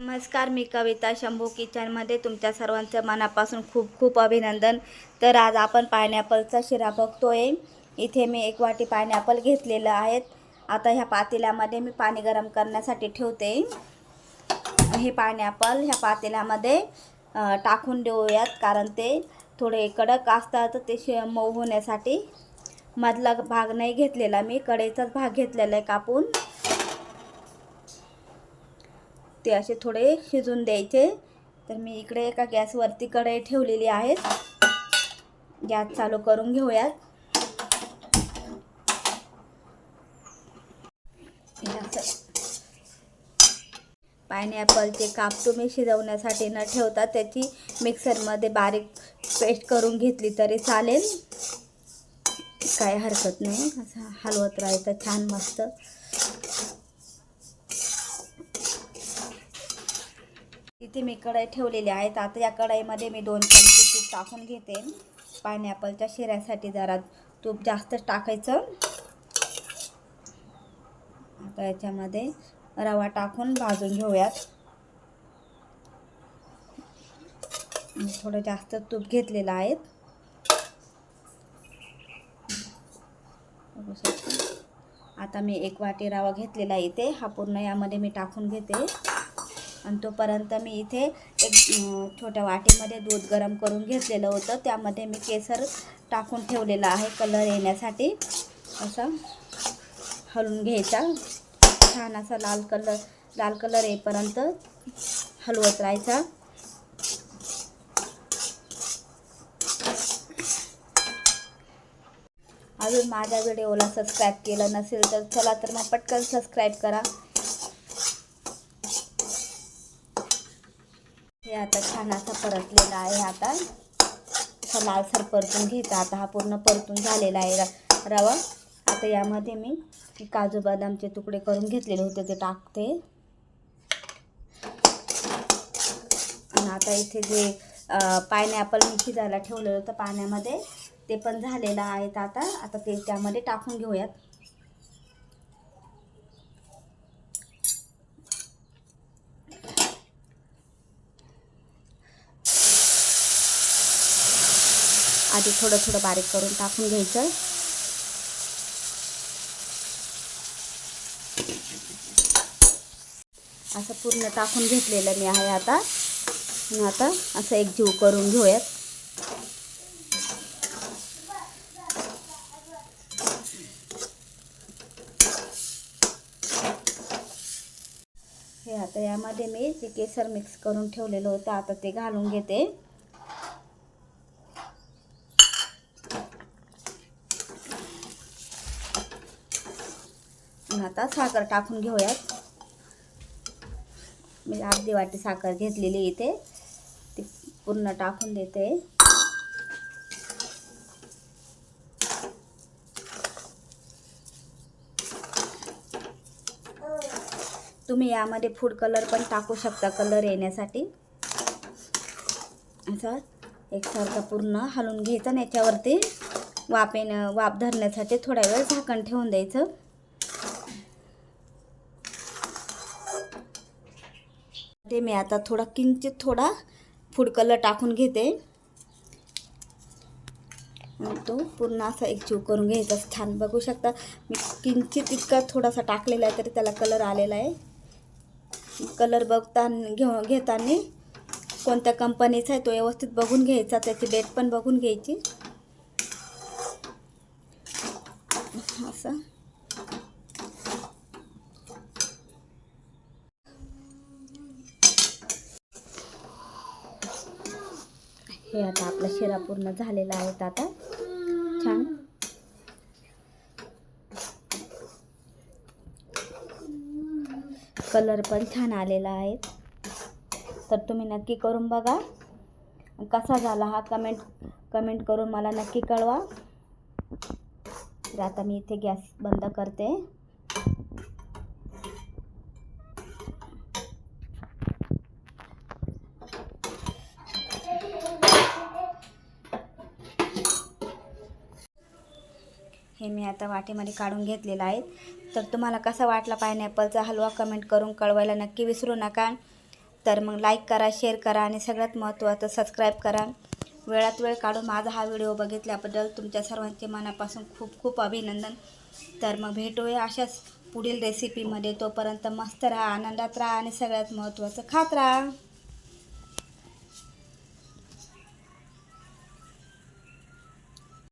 नमस्कार मी कविता शंभू किचनमध्ये तुमच्या सर्वांचं मनापासून खूप खूप अभिनंदन. तर आज आपण पायनॅपलचा शिरा बघतोय. इथे मी एक वाटी पायनॅपल घेतलेलं आहेत. आता ह्या पातेल्यामध्ये मी पाणी गरम करण्यासाठी ठेवते. हे पायनॅपल ह्या पातेल्यामध्ये टाकून देऊयात कारण ते थोडे कडक असतात. ते शि मऊ होण्यासाठी मधला भाग नाही घेतलेला मी. कडेचाच भाग घेतलेला आहे कापून. ते असे थोडे शिजून द्यायचे. तर मी इकडे एका गॅसवरती कढई ठेवलेली आहे. गॅस चालू करून घेऊयात. पायनॅपलचे काप तुम्ही शिजवण्यासाठी न ठेवता त्याची मिक्सरमध्ये बारीक पेस्ट करून घेतली तरी चालेल. काय हरकत नाही. असं हलवत राहायचं छान मस्त. इथे मी कढई ठेवलेली आहेत आता या कढईमध्ये मी दोन चमचे तूप टाकून घेते. पायनॅपलच्या शिऱ्यासाठी जरा तूप जास्त टाकायचं. आता याच्यामध्ये रवा टाकून भाजून घेऊयात. थोडं जास्त तूप घेतलेलं आहे. आता मी एक वाटी रवा घेतलेला आहे इथे. हा पूर्ण यामध्ये मी टाकून घेते. आणि तोपर्यंत मी इथे एक छोट्या वाटीमध्ये दूध गरम करून घेतलेलं होतं. त्यामध्ये मी केसर टाकून ठेवलेलं आहे कलर येण्यासाठी. असं हलवून घ्यायचा. छान असा लाल कलर लाल कलर येईपर्यंत हलवत राहायचा. अजून माझ्या व्हिडिओला सबस्क्राईब केलं नसेल तर चला तर मग पटकन सबस्क्राईब करा. हे आता छान असा परतलेला आहे आता. असा लालसर परतून घ्यायचा. आता हा पूर्ण परतून झालेला आहे र- रवा. आता यामध्ये मी काजू बदामचे तुकडे करून घेतलेले होते ते टाकते. आणि आता इथे जे पायनॅपल मी शिजायला ठेवलेलं होतं पाण्यामध्ये ते पण झालेलं आहेत आता. आता ते त्यामध्ये टाकून घेऊयात. आधी थोडं थोडं बारीक करून टाकून घ्यायचं. असं पूर्ण टाकून घेतलेलं मी आहे आता. आणि आता असं एक जीव करून घेऊयात. हे आता यामध्ये मी ते केसर मिक्स करून ठेवलेलं होतं आता ते घालून घेते. आणि आता साखर टाकून घेऊयात. म्हणजे मी अर्धी वाटी साखर घेतलेली इथे. ती पूर्ण टाकून देते. तुम्ही यामध्ये फूड कलर पण टाकू शकता कलर येण्यासाठी. असा एकसारखा पूर्ण हलवून घ्यायचा आणि याच्यावरती वापेन वाफ धरण्यासाठी थोडा वेळ झाकण ठेवून द्यायचं. ते मी आता थोडा किंचित थोडा फूड कलर टाकून घेते. तो पूर्ण असा एक जीव करून घ्यायचा. छान बघू शकता. मी किंचित इतका थोडासा टाकलेला आहे तरी त्याला कलर आलेला आहे. कलर बघता घेऊ घेताना कोणत्या कंपनीचा आहे तो व्यवस्थित बघून घ्यायचा. त्याची डेट पण बघून घ्यायची. असं. हे आता आपला शिरा पूर्ण झालेला आहे आता छान. कलर पण छान आलेला आहे. तर तुम्ही नक्की करून बघा. कसा झाला हा कमेंट कमेंट करून मला नक्की कळवा. तर आता मी इथे गॅस बंद करते. हे मी आता वाटेमध्ये काढून घेतलेलं आहे. तर तुम्हाला कसा वाटला पायनॅपलचा हलवा कमेंट करून कळवायला नक्की विसरू नका. तर मग लाईक करा शेअर करा आणि सगळ्यात महत्त्वाचं सबस्क्राईब करा. वेळात वेळ काढून माझा हा व्हिडिओ बघितल्याबद्दल तुमच्या सर्वांचे मनापासून खूप खूप अभिनंदन. तर मग भेटूया अशाच पुढील रेसिपीमध्ये तोपर्यंत मस्त राहा आनंदात राहा आणि सगळ्यात महत्त्वाचं खात राहा.